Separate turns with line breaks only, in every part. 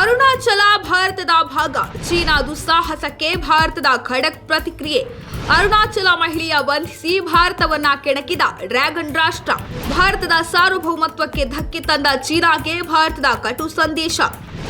ಅರುಣಾಚಲ ಭಾರತದ ಭಾಗ. ಚೀನಾ ದುಸ್ಸಾಹಸಕ್ಕೆ ಭಾರತದ ಖಡಕ್ ಪ್ರತಿಕ್ರಿಯೆ. ಅರುಣಾಚಲ ಮಹಿಳೆಯ ಬಂಧಿಸಿ ಭಾರತವನ್ನ ಕೆಣಕಿದ ಡ್ರ್ಯಾಗನ್ ರಾಷ್ಟ್ರ. ಭಾರತದ ಸಾರ್ವಭೌಮತ್ವಕ್ಕೆ ಧಕ್ಕೆ ತಂದ ಚೀನಾಗೆ ಭಾರತದ ಕಟು ಸಂದೇಶ.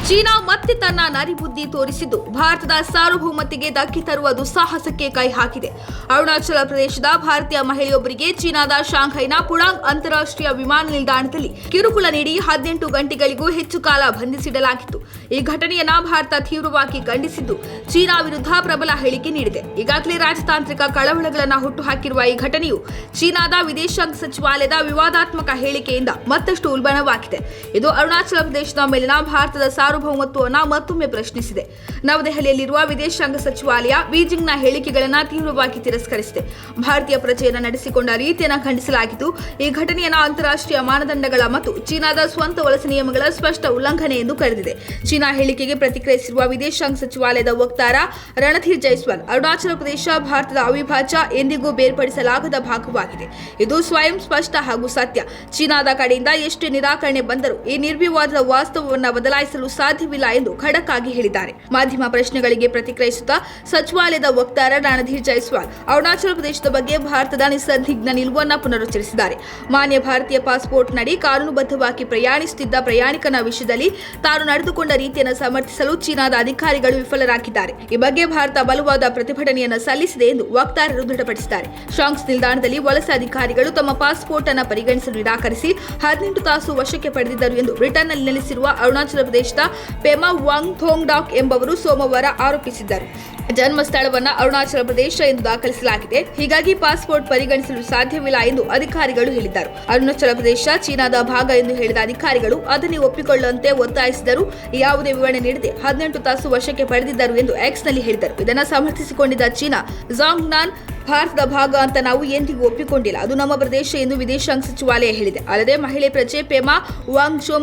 ಚೀನಾ ಮತ್ತೆ ತನ್ನ ನರಿಬುದ್ಧಿ ತೋರಿಸಿದ್ದು. ಭಾರತದ ಸಾರ್ವಭೌಮತೆಗೆ ಧಕ್ಕೆ ತರುವ ದುಸ್ಸಾಹಸಕ್ಕೆ ಕೈ ಹಾಕಿದೆ. ಅರುಣಾಚಲ ಪ್ರದೇಶದ ಭಾರತೀಯ ಮಹಿಳೆಯೊಬ್ಬರಿಗೆ ಚೀನಾದ ಶಾಂಘೈನ ಪುಡಾಂಗ್ ಅಂತಾರಾಷ್ಟ್ರೀಯ ವಿಮಾನ ನಿಲ್ದಾಣದಲ್ಲಿ ಕಿರುಕುಳ ನೀಡಿ ಹದಿನೆಂಟು ಗಂಟೆಗಳಿಗೂ ಹೆಚ್ಚು ಕಾಲ ಬಂಧಿಸಿಡಲಾಗಿತ್ತು. ಈ ಘಟನೆಯನ್ನ ಭಾರತ ತೀವ್ರವಾಗಿ ಖಂಡಿಸಿದ್ದು. ಚೀನಾ ವಿರುದ್ಧ ಪ್ರಬಲ ಹೇಳಿಕೆ ನೀಡಿದೆ. ಈಗಾಗಲೇ ರಾಜತಾಂತ್ರಿಕ ಕಳವಳಗಳನ್ನು ಹುಟ್ಟುಹಾಕಿರುವ ಈ ಘಟನೆಯು ಚೀನಾದ ವಿದೇಶಾಂಗ ಸಚಿವಾಲಯದ ವಿವಾದಾತ್ಮಕ ಹೇಳಿಕೆಯಿಂದ ಮತ್ತಷ್ಟು ಉಲ್ಬಣವಾಗಿದೆ. ಇದು ಅರುಣಾಚಲ ಪ್ರದೇಶದ ಮೇಲಿನ ಭಾರತದ ಸಾರ್ವಭೌಮತ್ವವನ್ನು ಮತ್ತೊಮ್ಮೆ ಪ್ರಶ್ನಿಸಿದೆ. ನವದೆಹಲಿಯಲ್ಲಿರುವ ವಿದೇಶಾಂಗ ಸಚಿವಾಲಯ ಬೀಜಿಂಗ್ನ ಹೇಳಿಕೆಗಳನ್ನು ತೀವ್ರವಾಗಿ ತಿರಸ್ಕರಿಸಿದೆ. ಭಾರತೀಯ ಪ್ರಜೆಯನ್ನು ನಡೆಸಿಕೊಂಡ ರೀತಿಯನ್ನು ಖಂಡಿಸಲಾಗಿದ್ದು, ಈ ಘಟನೆಯನ್ನು ಅಂತಾರಾಷ್ಟ್ರೀಯ ಮಾನದಂಡಗಳ ಮತ್ತು ಚೀನಾದ ಸ್ವಂತ ವಲಸೆ ನಿಯಮಗಳ ಸ್ಪಷ್ಟ ಉಲ್ಲಂಘನೆ ಎಂದು ಕರೆದಿದೆ. ಚೀನಾ ಹೇಳಿಕೆಗೆ ಪ್ರತಿಕ್ರಿಯಿಸಿರುವ ವಿದೇಶಾಂಗ ಸಚಿವಾಲಯದ ವಕ್ತಾರ ರಣಧೀರ್ ಜೈಸ್ವಾಲ್, ಅರುಣಾಚಲ ಪ್ರದೇಶ, ಭಾರತದ ಅವಿಭಾಜ್ಯ ಎಂದಿಗೂ ಬೇರ್ಪಡಿಸಲಾಗದ ಭಾಗವಾಗಿದೆ. ಇದು ಸ್ವಯಂ ಸ್ಪಷ್ಟ ಹಾಗೂ ಸತ್ಯ. ಚೀನಾದ ಕಡೆಯಿಂದ ಎಷ್ಟು ನಿರಾಕರಣೆ ಬಂದರೂ ಈ ನಿರ್ವಿವಾದದ ವಾಸ್ತವವನ್ನು ಬದಲಾಯಿಸಲು ಸಾಧ್ಯವಿಲ್ಲ ಎಂದು ಖಡಕ್ ಆಗಿ ಹೇಳಿದ್ದಾರೆ. ಮಾಧ್ಯಮ ಪ್ರಶ್ನೆಗಳಿಗೆ ಪ್ರತಿಕ್ರಿಯಿಸುತ್ತಾ ಸಚಿವಾಲಯದ ವಕ್ತಾರ ರಣಧೀರ್ ಜೈಸ್ವಾಲ್ ಅರುಣಾಚಲ ಪ್ರದೇಶದ ಬಗ್ಗೆ ಭಾರತದ ನಿಸ್ಸಂದಿಗ್ಧ ನಿಲುವನ್ನು ಪುನರುಚ್ಚರಿಸಿದ್ದಾರೆ. ಮಾನ್ಯ ಭಾರತೀಯ ಪಾಸ್ಪೋರ್ಟ್ ನಡಿ ಕಾನೂನುಬದ್ಧವಾಗಿ ಪ್ರಯಾಣಿಸುತ್ತಿದ್ದ ಪ್ರಯಾಣಿಕನ ವಿಷಯದಲ್ಲಿ ತಾನು ನಡೆದುಕೊಂಡ ರೀತಿಯನ್ನು ಸಮರ್ಥಿಸಲು ಚೀನಾದ ಅಧಿಕಾರಿಗಳು ವಿಫಲರಾಗಿದ್ದಾರೆ. ಈ ಬಗ್ಗೆ ಭಾರತ ಬಲವಾದ ಪ್ರತಿಭಟನೆಯನ್ನು ಸಲ್ಲಿಸಿದೆ ಎಂದು ವಕ್ತಾರರು ದೃಢಪಡಿಸಿದ್ದಾರೆ. ಶಾಂಗ್ಸ್ ನಿಲ್ದಾಣದಲ್ಲಿ ವಲಸೆ ಅಧಿಕಾರಿಗಳು ತಮ್ಮ ಪಾಸ್ಪೋರ್ಟ್ ಅನ್ನು ಪರಿಗಣಿಸಲು ನಿರಾಕರಿಸಿ ಹದಿನೆಂಟು ತಾಸು ವಶಕ್ಕೆ ಪಡೆದಿದ್ದರು ಎಂದು ಬ್ರಿಟನ್ನಲ್ಲಿ ನೆಲೆಸಿರುವ ಅರುಣಾಚಲ ಪ್ರದೇಶದ ಪೆಮಾ ವಾಂಗ್ ಥೋಂಗ್ ಡಾಕ್ ಎಂಬವರು ಸೋಮವಾರ ಆರೋಪಿಸಿದ್ದಾರೆ. ಜನ್ಮ ಸ್ಥಳವನ್ನು ಅರುಣಾಚಲ ಪ್ರದೇಶ ಎಂದು ದಾಖಲಿಸಲಾಗಿದೆ. ಹೀಗಾಗಿ ಪಾಸ್ಪೋರ್ಟ್ ಪರಿಗಣಿಸಲು ಸಾಧ್ಯವಿಲ್ಲ ಎಂದು ಅಧಿಕಾರಿಗಳು ಹೇಳಿದ್ದಾರೆ. ಅರುಣಾಚಲ ಪ್ರದೇಶ, ಚೀನಾದ ಭಾಗ ಎಂದು ಹೇಳಿದ ಅಧಿಕಾರಿಗಳು ಅದನ್ನೇ ಒಪ್ಪಿಕೊಳ್ಳುವಂತೆ ಒತ್ತಾಯಿಸಿದರು. ಯಾವುದೇ ವಿವರಣೆ ನೀಡದೆ ಹದಿನೆಂಟು ತಾಸು ವಶಕ್ಕೆ ಪಡೆದಿದ್ದರು ಎಂದು ಎಕ್ಸ್ನಲ್ಲಿ ಹೇಳಿದರು ಇದನ್ನು ಸಮರ್ಥಿಸಿಕೊಂಡಿದ್ದ ಚೀನಾ ಜಾಂಗ್ ನಾನ್ ಭಾರತದ ಭಾಗ ಅಂತ ನಾವು ಎಂದಿಗೂ ಒಪ್ಪಿಕೊಂಡಿಲ್ಲ. ಅದು ನಮ್ಮ ಪ್ರದೇಶ ಎಂದು ವಿದೇಶಾಂಗ ಸಚಿವಾಲಯ ಹೇಳಿದೆ. ಅಲ್ಲದೆ ಮಹಿಳೆ ಪ್ರಜೆ ಪೆಮಾ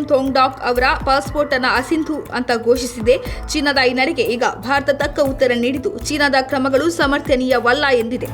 ಥೋಂಗ್ ಡಾಕ್ ಅವರ ಪಾಸ್ಪೋರ್ಟ್ ಅನ್ನು ಅಸಿಂಧು ಅಂತ ಘೋಷಿಸಿದೆ. ಚೀನಾದ ಈ ನಡೆಗೆ ಈಗ ಭಾರತ ತಕ್ಕ ಉತ್ತರ ನೀಡಿದ್ದು, ಚೀನಾದ ಕ್ರಮಗಳು ಸಮರ್ಥನೀಯವಲ್ಲ ಎಂದಿದೆ.